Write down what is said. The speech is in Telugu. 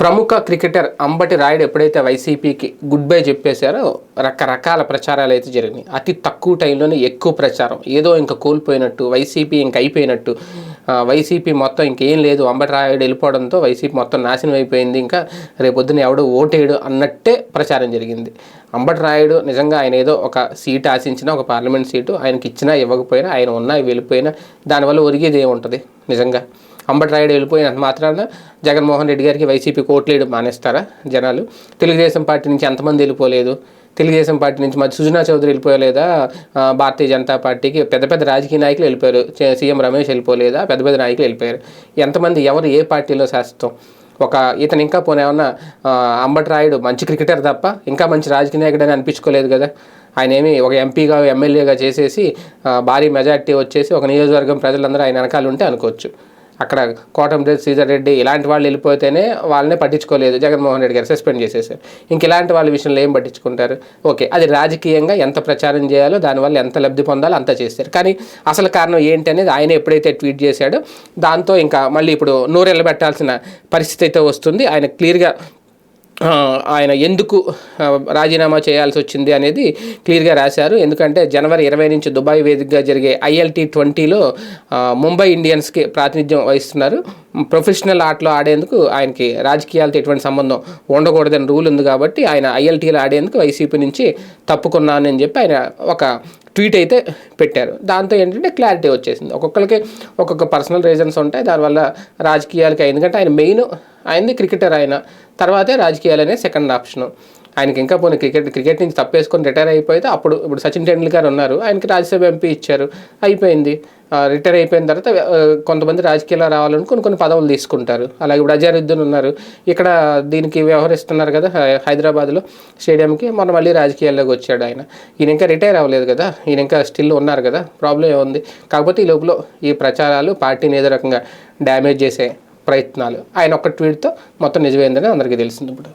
ప్రముఖ క్రికెటర్ అంబటి రాయుడు ఎప్పుడైతే వైసీపీకి గుడ్ బై చెప్పేశారో రకరకాల ప్రచారాలు అయితే జరిగినాయి. అతి తక్కువ టైంలోనే ఎక్కువ ప్రచారం. ఏదో ఇంకా కోల్పోయినట్టు వైసీపీ ఇంక అయిపోయినట్టు వైసీపీ మొత్తం ఇంకేం లేదు అంబటి రాయుడు వెళ్ళిపోవడంతో వైసీపీ మొత్తం నాశనం అయిపోయింది ఇంకా రేపొద్దున ఎవడు ఓటేయడు అన్నట్టే ప్రచారం జరిగింది. అంబటి రాయుడు నిజంగా ఆయన ఏదో ఒక సీట్ ఆశించినా ఒక పార్లమెంట్ సీటు ఆయనకి ఇచ్చినా ఇవ్వకపోయినా ఆయన ఉన్నా వెళ్ళిపోయినా దానివల్ల ఒరిగేది ఏముంటుంది? నిజంగా. అంబటి వెళ్ళిపోయిన వెళ్ళిపోయినంత మాత్రాన జగన్మోహన్ రెడ్డి గారికి వైసీపీ కోట్లేయడం మానేస్తారా జనాలు? తెలుగుదేశం పార్టీ నుంచి ఎంతమంది వెళ్ళిపోలేదు? తెలుగుదేశం పార్టీ నుంచి మరి సుజనా చౌదరి వెళ్ళిపోలేదా భారతీయ జనతా పార్టీకి పెద్ద పెద్ద రాజకీయ నాయకులు వెళ్ళిపోయారు. సీఎం రమేష్ వెళ్ళిపోలేదా? పెద్ద పెద్ద నాయకులు వెళ్ళిపోయారు. ఎంతమంది ఎవరు ఏ పార్టీలో శాస్త్రం ఒక ఇతను ఇంకా పోనేమన్నా ఏమన్నా మంచి క్రికెటర్ తప్ప ఇంకా మంచి రాజకీయ నాయకుడు అని అనిపించుకోలేదు కదా? ఆయన ఏమి ఒక ఎంపీగా ఎమ్మెల్యేగా చేసేసి భారీ మెజార్టీ వచ్చేసి ఒక నియోజకవర్గం ప్రజలందరూ ఆయన వెనకాల ఉంటే అనుకోవచ్చు. అక్కడ కోటంరెడ్డి శ్రీధర్ రెడ్డి ఇలాంటి వాళ్ళు వెళ్ళిపోతేనే వాళ్ళనే పట్టించుకోలేదు. జగన్మోహన్ రెడ్డి గారు సస్పెండ్ చేసేసారు. ఇంక ఇలాంటి వాళ్ళ విషయంలో ఏం పట్టించుకుంటారు? ఓకే అది రాజకీయంగా ఎంత ప్రచారం చేయాలో దానివల్ల ఎంత లబ్ధి పొందాలో అంత చేస్తారు. కానీ అసలు కారణం ఏంటి అనేది ఆయన ఎప్పుడైతే ట్వీట్ చేశాడో దాంతో ఇంకా మళ్ళీ ఇప్పుడు నూరెళ్ళబెట్టాల్సిన పరిస్థితి అయితే వస్తుంది. ఆయన క్లియర్గా ఆయన ఎందుకు రాజీనామా చేయాల్సి వచ్చింది అనేది క్లియర్గా రాశారు. ఎందుకంటే జనవరి ఇరవై నుంచి దుబాయ్ వేదికగా జరిగే ఐఎల్టీ ట్వంటీలో ముంబై ఇండియన్స్కి ప్రాతినిధ్యం వహిస్తున్నారు. ప్రొఫెషనల్ ఆటలో ఆడేందుకు ఆయనకి రాజకీయాలతో ఎటువంటి సంబంధం ఉండకూడదని రూల్ ఉంది కాబట్టి ఆయన ఐఎల్టీలో ఆడేందుకు వైసీపీ నుంచి తప్పుకున్నానని చెప్పి ఆయన ఒక ట్వీట్ అయితే పెట్టారు. దాంతో ఏంటంటే క్లారిటీ వచ్చేసింది. ఒక్కొక్కరికి ఒక్కొక్క పర్సనల్ రీజన్స్ ఉంటాయి. దానివల్ల రాజకీయాలకి ఎందుకంటే ఆయన మెయిన్ ఆయనది క్రికెటర్ ఆయన. తర్వాతే రాజకీయాలు అనే సెకండ్ ఆప్షను. ఆయనకి ఇంకా పోనీ క్రికెట్ క్రికెట్ నుంచి తప్పేసుకొని రిటైర్ అయిపోతే అప్పుడు ఇప్పుడు సచిన్ టెండూల్కర్ ఉన్నారు. ఆయనకి రాజ్యసభ ఎంపీ ఇచ్చారు. అయిపోయింది. రిటైర్ అయిపోయిన తర్వాత కొంతమంది రాజకీయాల్లో రావాలని కొన్ని కొన్ని పదవులు తీసుకుంటారు. అలాగే ఇప్పుడు అజారుద్దీన్ ఉన్నారు. ఇక్కడ దీనికి వ్యవహరిస్తున్నారు కదా హైదరాబాద్లో స్టేడియంకి. మొన్న మళ్ళీ రాజకీయాల్లోకి వచ్చాడు ఆయన. ఈయన ఇంకా రిటైర్ అవ్వలేదు కదా. ఈయన ఇంకా స్టిల్ ఉన్నారు కదా. ప్రాబ్లం ఏముంది? కాకపోతే ఈ లోపల ఈ ప్రచారాలు పార్టీని ఏదో రకంగా డ్యామేజ్ చేసే ప్రయత్నాలు. ఆయన ఒక్క ట్వీట్తో మొత్తం నిజమైందని అందరికీ తెలిసింది ఇప్పుడు.